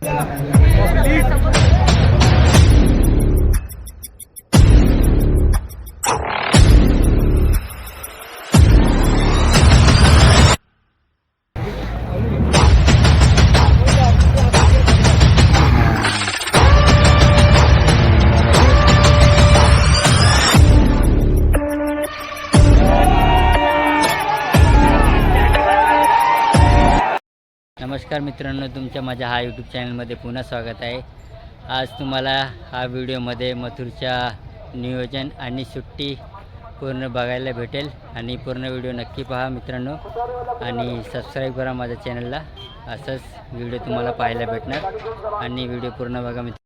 Yeah. नमस्कार मित्रांनो तुमच्या माझ्या हा यूट्यूब चॅनलमध्ये पुन्हा स्वागत आहे. आज तुम्हाला हा व्हिडिओमध्ये मथुरच्या नियोजन आणि सुट्टी पूर्ण बघायला भेटेल. आणि पूर्ण व्हिडिओ नक्की पहा मित्रांनो. आणि सबस्क्राईब करा माझ्या चॅनलला असंच व्हिडिओ तुम्हाला पाहायला भेटणार. आणि व्हिडिओ पूर्ण बघा मित्र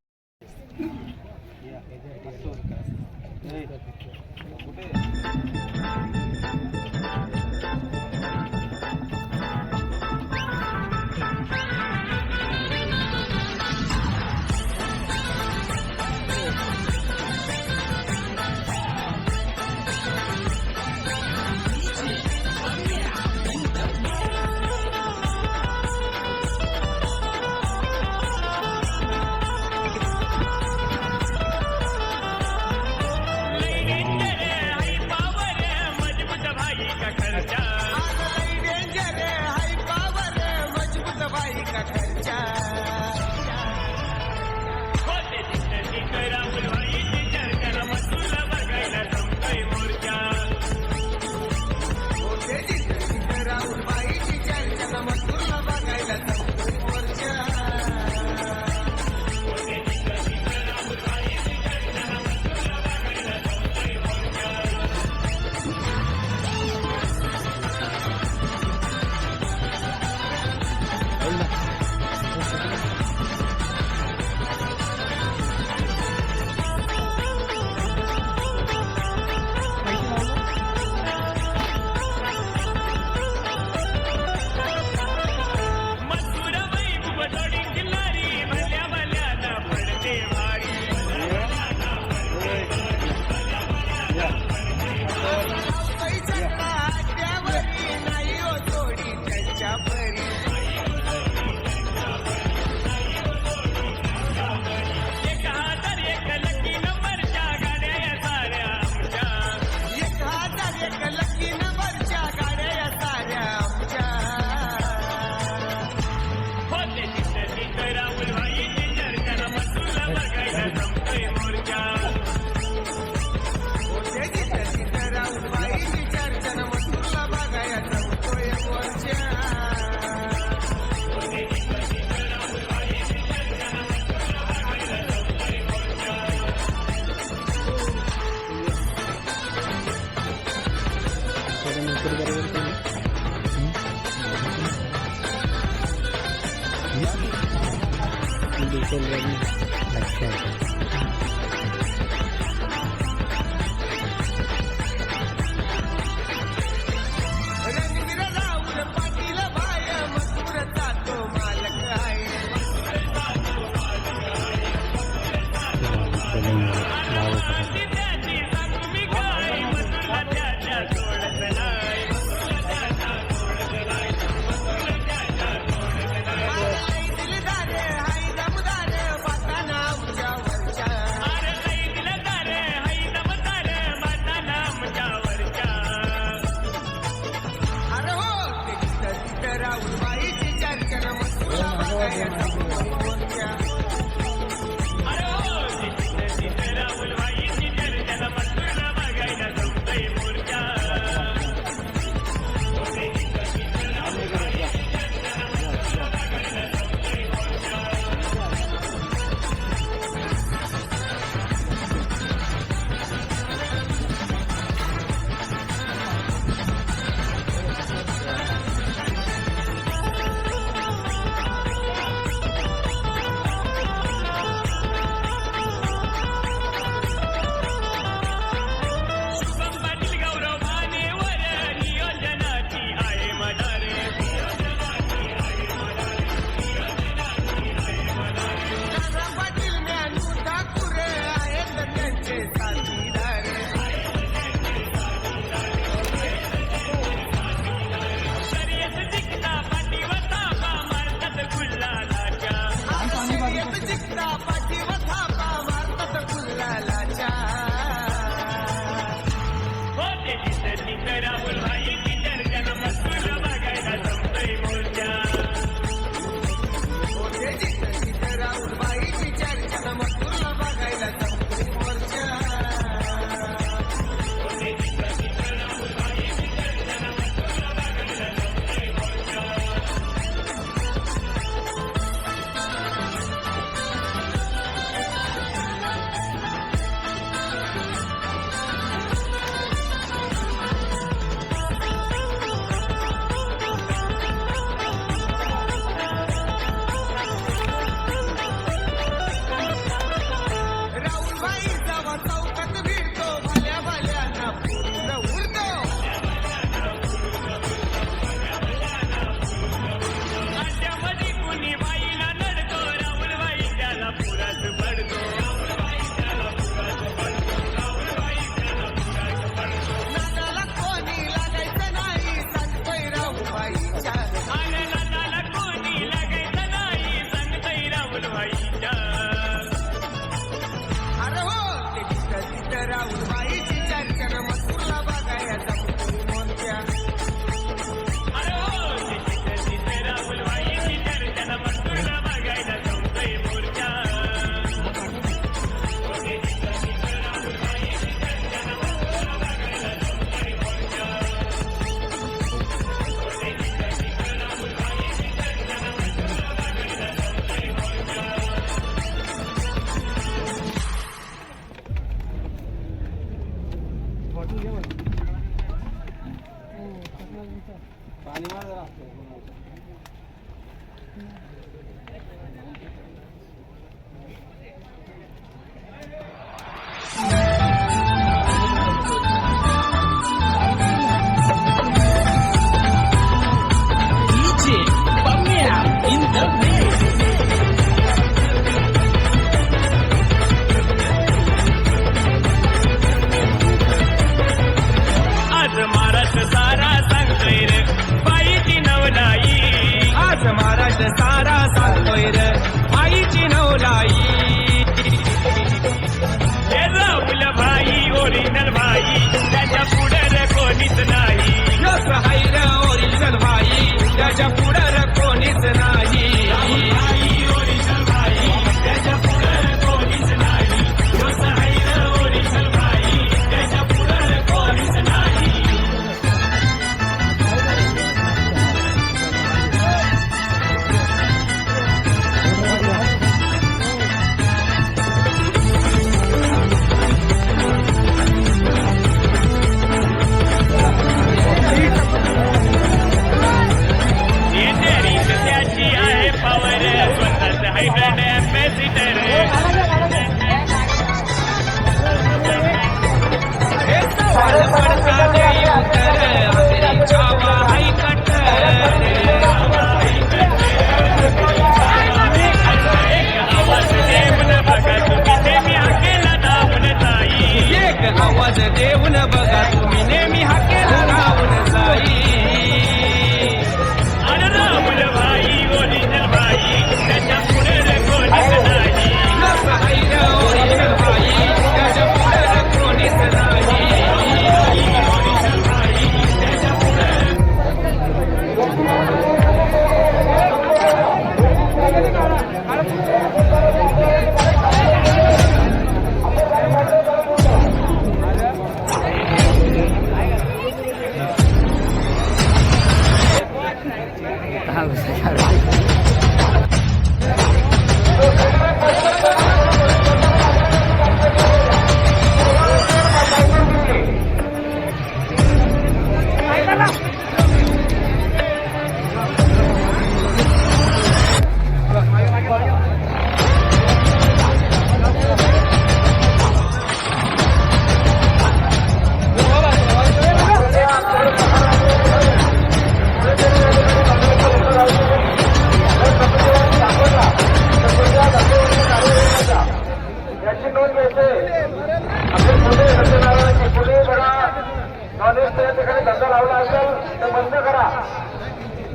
लावला असेल तर बंद करा.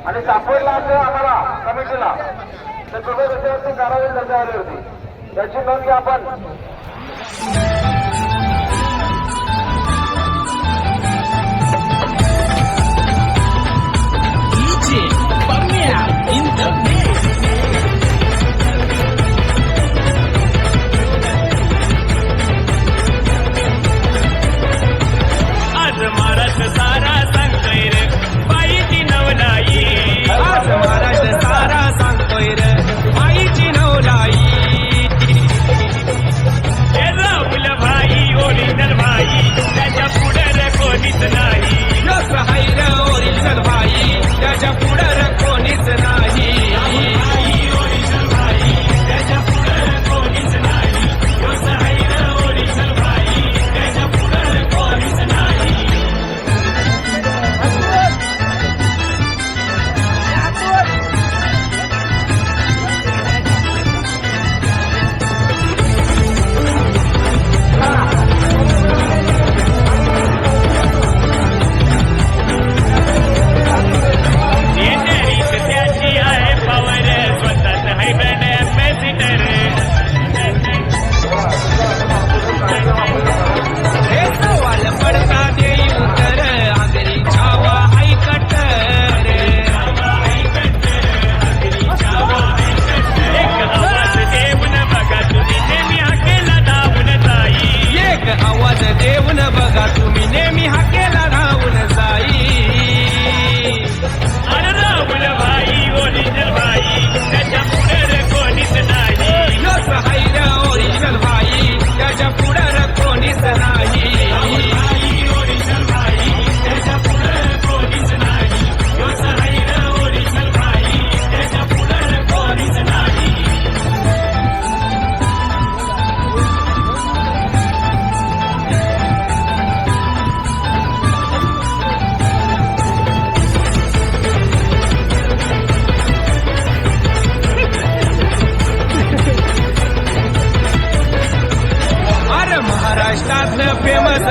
आणि सापडला असेल आम्हाला कमिटीला. तर तुम्ही विद्यार्थी कारावी दर्जा आली होती. त्याची नोंद आपण.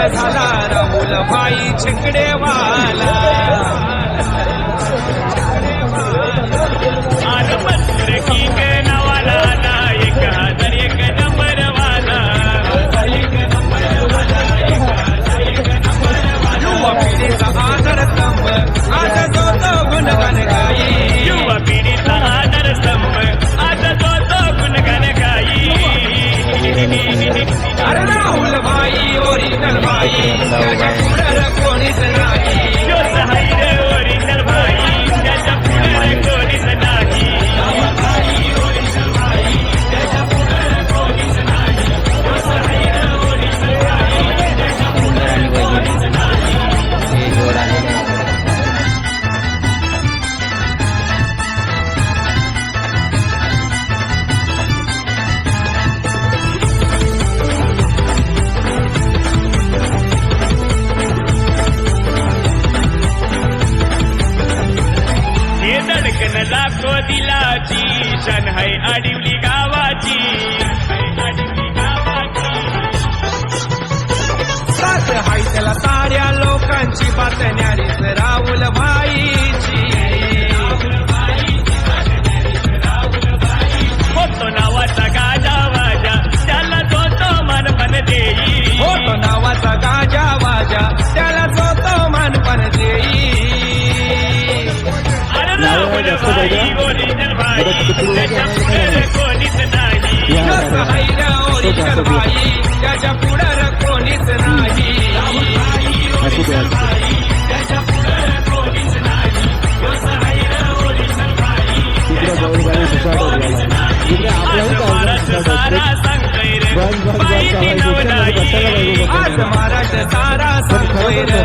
झाला राहुल भाई छिकडे वाला. राहुल नावाचा गाजा वाजा. तो पण नावाचा गाजा वाजा पण भाई कोणीच नाही भाई त्याच्या पुढे कोणीच नाही. महाराष्ट्र सारा सांगतोय रे. बाईची नवलाई. आज महाराष्ट्र सारा सांगतोय रे.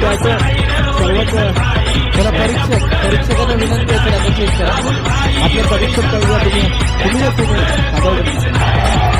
त्याचं सर्वच त्याला परीक्षक परीक्षकांना विनंती आहे त्याला चेक करा. आपल्या परीक्षक तुम्ही तुम्ही